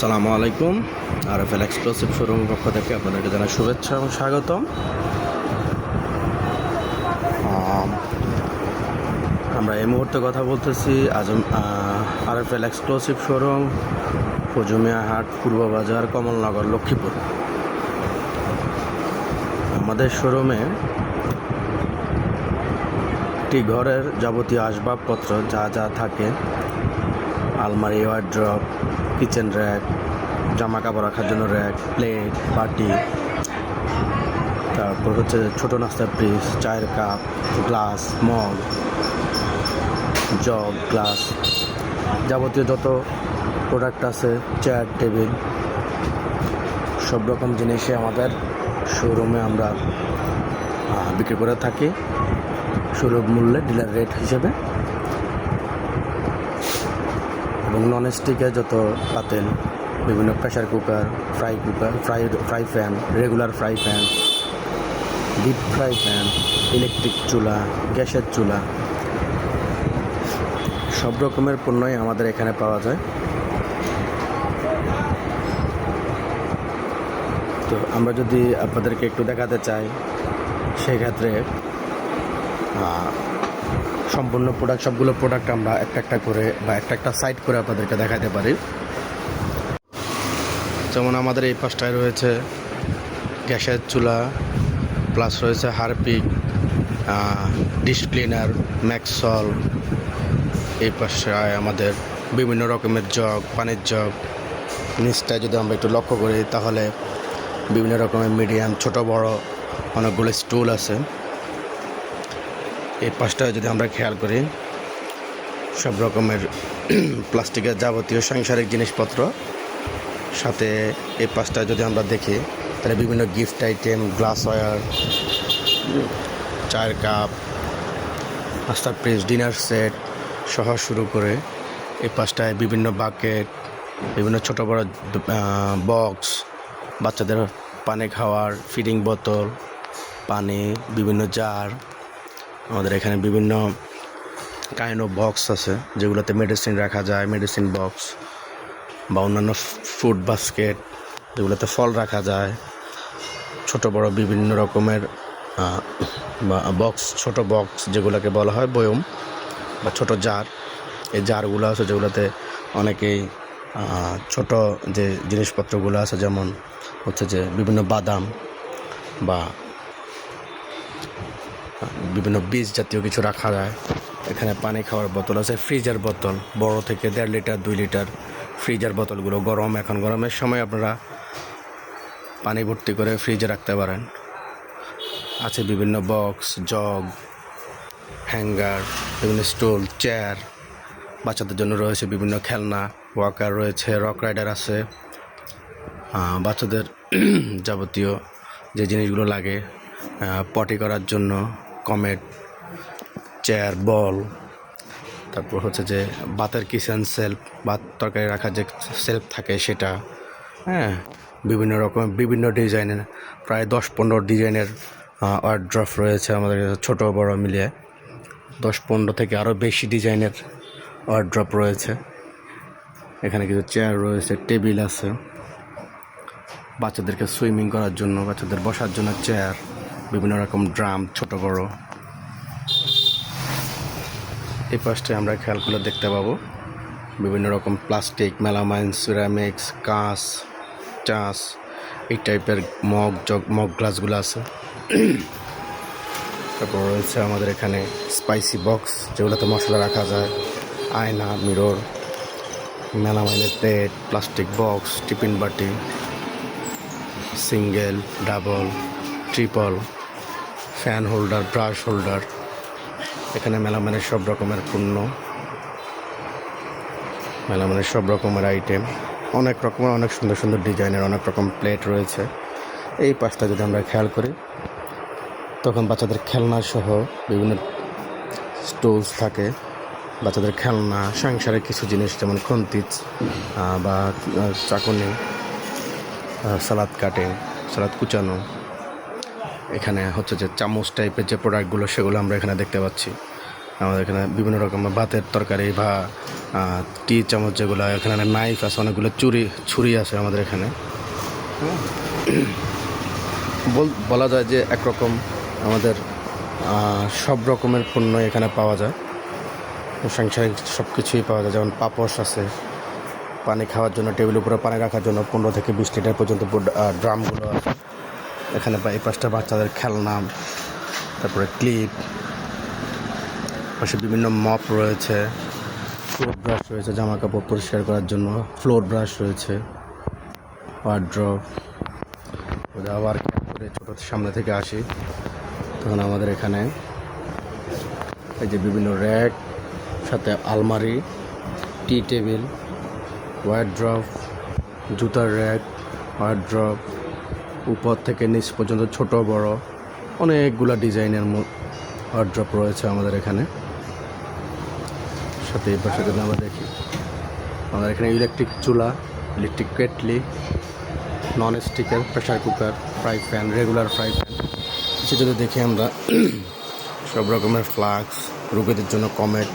সালামু আলাইকুম R F L exclusive showroom পক্ষ থেকে আপনাদেরকে জানাই শুভেচ্ছা এবং স্বাগতম। আমরা এই মুহূর্তে কথা বলতেছি Azam R F L exclusive showroom Fazumia Hat, পূর্ব বাজার, কমলনগর, লক্ষ্মীপুর। আমাদের শোরুমে একটি ঘরের যাবতীয় আসবাবপত্র যা যা থাকে, আলমারি ওয়ার্ড্রপ কিচেন র্যাক জামা কাপড় রাখার জন্য র্যাক প্লেট বাটি, তারপর হচ্ছে ছোটো নাস্তার পিস চায়ের cup glass mug jug glass যাবতীয় যত প্রোডাক্ট আছে চেয়ার টেবিল সব রকম জিনিসই আমাদের শোরুমে আমরা বিক্রি করে থাকি। সুলভ মূল্যে ডিলার রেট হিসেবে। এবং নন স্টিকে যত পাতেন বিভিন্ন pressure cooker fry cooker fry fry pan regular fry pan deep fry pan electric চুলা, গ্যাসের চুলা, সব রকমের পণ্যই আমাদের এখানে পাওয়া যায়। তো আমরা যদি আপনাদেরকে একটু দেখাতে চাই, সেক্ষেত্রে সম্পূর্ণ প্রোডাক্ট সবগুলো প্রোডাক্ট আমরা একটা একটা করে বা একটা একটা সাইড করে আপনাদেরকে দেখাতে পারি। যেমন আমাদের এই পাশটায় রয়েছে গ্যাসের চুলা প্লাস রয়েছে হারপিক ডিশ ক্লিনার ম্যাক্সল এই পাশটায় আমাদের বিভিন্ন রকমের জগ, পানির জগ, নিচটায় যদি আমরা একটু লক্ষ্য করি তাহলে বিভিন্ন রকমের মিডিয়াম ছোট, বড় অনেকগুলো স্টুল আছে। এই পাশটা যদি আমরা খেয়াল করি, সব রকমের প্লাস্টিকের যাবতীয় সাংসারিক জিনিসপত্র। সাথে এই পাশটা যদি আমরা দেখি, তাহলে বিভিন্ন গিফট আইটেম গ্লাস ওয়ার চায়ের কাপ নাস্তার প্রেস ডিনার সেট সহ শুরু করে এই পাশটায় বিভিন্ন বাকেট বিভিন্ন ছোট বড় বক্স বাচ্চাদের পানি খাওয়ার ফিডিং বোতল পানি, বিভিন্ন জার আমাদের এখানে বিভিন্ন কাইন্ড অফ বক্স আছে, যেগুলোতে মেডিসিন রাখা যায় মেডিসিন বক্স বা অন্যান্য ফ্রুট বাস্কেট যেগুলোতে ফল রাখা যায়। ছোট, বড় বিভিন্ন রকমের বক্স ছোট বক্স যেগুলোকে বলা হয় বয়ম বা ছোট জার এই জারগুলো আছে যেগুলোতে অনেকেই ছোট যে জিনিসপত্রগুলো আছে, যেমন হচ্ছে যে বিভিন্ন বাদাম বা বিভিন্ন বীজ জাতীয় কিছু রাখা যায়। এখানে পানি খাওয়ার বোতল আছে, ফ্রিজার বোতল, বড় থেকে দেড় লিটার, দুই লিটার ফ্রিজার বোতলগুলো গরম, এখন গরমের সময় আপনারা পানি ভর্তি করে ফ্রিজে রাখতে পারেন। আছে বিভিন্ন বক্স, জগ, হ্যাঙ্গার, বিভিন্ন স্টুল, চেয়ার, বাচ্চাদের জন্য রয়েছে বিভিন্ন খেলনা, ওয়াকার রয়েছে, রক রাইডার আছে। বাচ্চাদের যাবতীয় যে জিনিসগুলো লাগে পটি করার জন্য কমেট চেয়ার বল তারপর হচ্ছে যে বাতের কিচেন সেলফ বাত তরকারি রাখার যে সেলফ থাকে সেটা হ্যাঁ বিভিন্ন রকম, বিভিন্ন ডিজাইনের, প্রায় দশ পনেরো ডিজাইনের ওয়ার্ড্রফ রয়েছে আমাদের ছোটো বড় মিলিয়ে। দশ পনেরো থেকে আরও বেশি ডিজাইনের ওয়ার্ড্রপ রয়েছে। এখানে কিছু চেয়ার রয়েছে টেবিল আছে। বাচ্চাদেরকে সুইমিং করার জন্য, বাচ্চাদের বসার জন্য চেয়ার বিভিন্ন রকম ড্রাম, ছোট, বড়। এই পাশটায় আমরা খেয়াল করলে দেখতে পাবো। বিভিন্ন রকম প্লাস্টিক, মেলামাইন, সিরামিক্স, কাঁচ চাষ এই টাইপের মগ, জগ, মগ গ্লাসগুলো আছে। তারপর রয়েছে আমাদের এখানে স্পাইসি বক্স যেগুলোতে মশলা রাখা যায়। আয়না মিরর মেলামাইনের প্লেট প্লাস্টিক বক্স টিফিন বাটি single double triple fan holder brush holder এখানে মেলামানের সব রকমের পণ্য মেলামানের সব রকমের আইটেম অনেক রকমের, অনেক সুন্দর সুন্দর ডিজাইনের অনেক রকম প্লেট রয়েছে। এই পাশটা যদি আমরা খেয়াল করি, তখন বাচ্চাদের খেলনা সহ বিভিন্ন স্টোলস থাকে। বাচ্চাদের খেলনা, সংসারের কিছু জিনিস যেমন খন্তিজ বা চাকুনি সালাদ কাটিং, সালাদ কুচানো এখানে হচ্ছে যে চামচ টাইপের যে প্রোডাক্টগুলো সেগুলো আমরা এখানে দেখতে পাচ্ছি। আমাদের এখানে বিভিন্ন রকমের ভাতের তরকারি বা টি চামচ যেগুলো, এখানে নাইফ আছে, অনেকগুলো চুরি, ছুরি আছে আমাদের এখানে। বল- যায় যে একরকম আমাদের সব রকমের পণ্য এখানে পাওয়া যায়। সাংসারিক সব কিছুই পাওয়া যায়, যেমন পাপোশ আছে। পানি খাওয়ার জন্য টেবিল উপরে পানি রাখার জন্য পনেরো থেকে বিশ লিটার পর্যন্ত ড্রামগুলো আছে। এখানে এই পাশটা বাচ্চাদের খেলনা, তারপরে ক্লিপ পাশে বিভিন্ন মপ রয়েছে ফ্লোর ব্রাশ রয়েছে জামা কাপড় পরিষ্কার করার জন্য ফ্লোর ব্রাশ রয়েছে ওয়ার্ড্রপ আবার করে ছোটো সামনে থেকে আসি, তখন আমাদের এখানে এই যে বিভিন্ন র্যাক সাথে আলমারি টি টেবিল ওয়ার্ড্রপ জুতার র্যাক ওয়ার্ড্রপ উপর থেকে নিচ পর্যন্ত ছোট, বড় অনেকগুলা ডিজাইনের ওয়ার্ড্রপ রয়েছে আমাদের এখানে। সাথে এই পাশে যদি আমরা দেখি, আমাদের এখানে ইলেকট্রিক চুলা electric kettle non স্টিকের pressure cooker fry pan regular fry pan কিছু যদি দেখি আমরা, সব রকমের ফ্লাক্স রোগীদের জন্য কমেট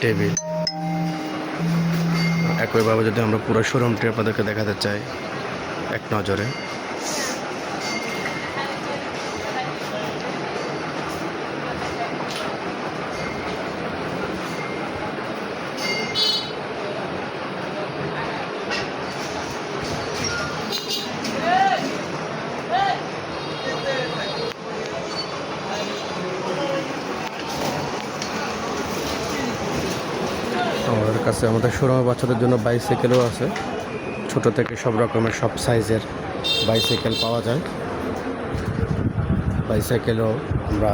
টেবিল একইভাবে যদি আমরা পুরো শোরুমটি আপনাদেরকে দেখাতে চাই এক নজরে। আমাদের কাছে আমাদের শোরুমে বাচ্চাদের জন্য বাইসাইকেলও আছে। ছোট থেকে সব রকমের সব সাইজের বাইসাইকেল পাওয়া যায়। বাইসাইকেলও আমরা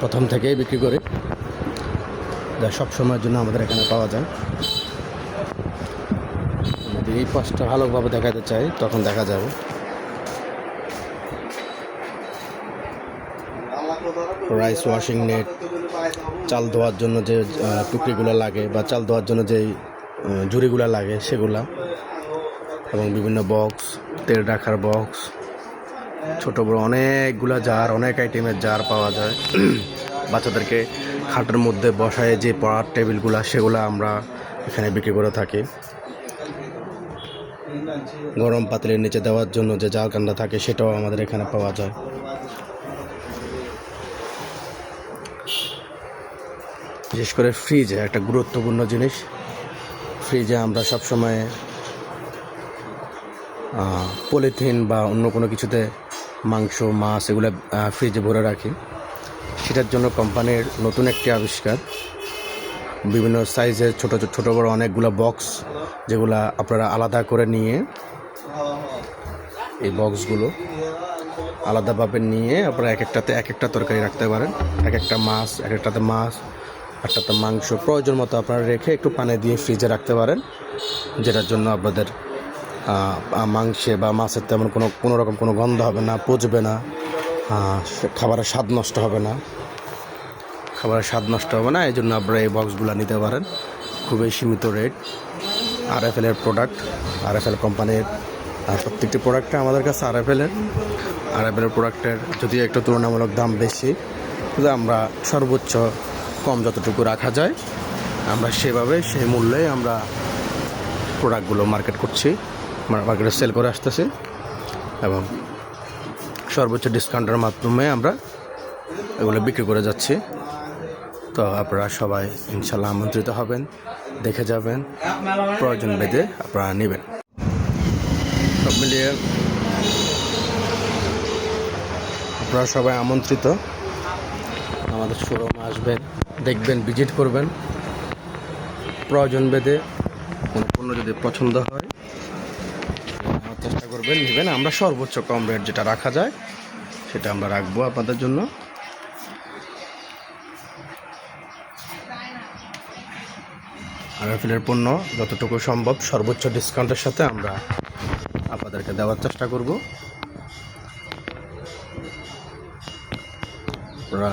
প্রথম থেকেই বিক্রি করি। যা সব সময়ের জন্য আমাদের এখানে পাওয়া যায়। যদি এই পাশটা ভালোভাবে দেখাতে চাই তখন দেখা যাবে। রাইস ওয়াশিং নেট চাল ধোয়ার জন্য যে টুকরিগুলো লাগে বা চাল ধোয়ার জন্য যেই আহ, ঝুড়িগুলো লাগে সেগুলা। এবং বিভিন্ন বক্স তেল রাখার বক্স ছোট বড় অনেকগুলো জার অনেক আইটেমের জার পাওয়া যায়। বাচ্চাদেরকে খাটের মধ্যে বসায় যে পড়ার টেবিলগুলা, সেগুলো আমরা এখানে বিক্রি করে থাকি। গরম পাতিলের নিচে দেওয়ার জন্য যে জাল কান্ডা থাকে, সেটাও আমাদের এখানে পাওয়া যায়। বিশেষ করে ফ্রিজে একটা গুরুত্বপূর্ণ জিনিস। ফ্রিজে আমরা সবসময় পলিথিন বা অন্য কোনো কিছুতে মাংস, মাছ এগুলো ফ্রিজে ভরে রাখি। সেটার জন্য কোম্পানির নতুন একটি আবিষ্কার। বিভিন্ন সাইজের ছোটো ছোটো বড় অনেকগুলো বক্স যেগুলো আপনারা আলাদা করে নিয়ে এই বক্সগুলো আলাদাভাবে নিয়ে আপনারা এক একটাতে এক একটা তরকারি রাখতে পারেন। এক একটা মাছ, এক একটাতে মাছ, একটাতে মাংস প্রয়োজন মতো আপনারা রেখে একটু পানি দিয়ে ফ্রিজে রাখতে পারেন। যেটার জন্য আপনাদের মাংসে বা মাছের তেমন কোনো কোনো রকম কোনো গন্ধ হবে না, পচবে না। খাবারের স্বাদ নষ্ট হবে না। খাবারের স্বাদ নষ্ট হবে না এই জন্য আপনারা এই বক্সগুলো নিতে পারেন। খুবই সীমিত রেট আর এফ এলের প্রোডাক্ট আর এফ এল কোম্পানির প্রত্যেকটি প্রোডাক্টে আমাদের কাছে আর এফ এলের আর এফ এলের প্রোডাক্টের যদিও একটু তুলনামূলক দাম বেশি কিন্তু আমরা সর্বোচ্চ কম যতটুকু রাখা যায়, আমরা সেভাবে সেই মূল্যে আমরা প্রোডাক্টগুলো মার্কেট করছি। মার্কেটে সেল করে আসতেছি এবং সর্বোচ্চ ডিসকাউন্টের মাধ্যমে আমরা এগুলো বিক্রি করে যাচ্ছি। তো আপনারা সবাই ইনশাল্লাহ আমন্ত্রিত হবেন, দেখে যাবেন, প্রয়োজন বেঁধে আপনারা নেবেন। সব মিলিয়ে আপনারা সবাই আমন্ত্রিত। আমাদের শোরুমে আসবেন, দেখবেন ভিজিট করবেন। প্রয়োজন বেঁধে কোনো পণ্য যদি পছন্দ হয় করবেন, নেবেন। আমরা সর্বোচ্চ কম রেট যেটা রাখা যায়, সেটা আমরা রাখব আপনাদের জন্য। আরএফএলের পণ্য যতটুকু সম্ভব, সর্বোচ্চ ডিসকাউন্টের সাথে আমরা আপনাদেরকে দেওয়ার চেষ্টা করব। আপনারা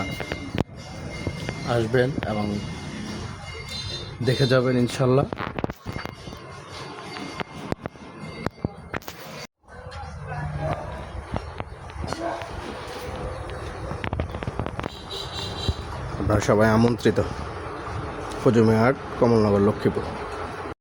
আসবেন এবং দেখে যাবেন, ইনশাল্লাহ। আপনারা সবাই আমন্ত্রিত ফজুমিহাট কমলনগর লক্ষ্মীপুর।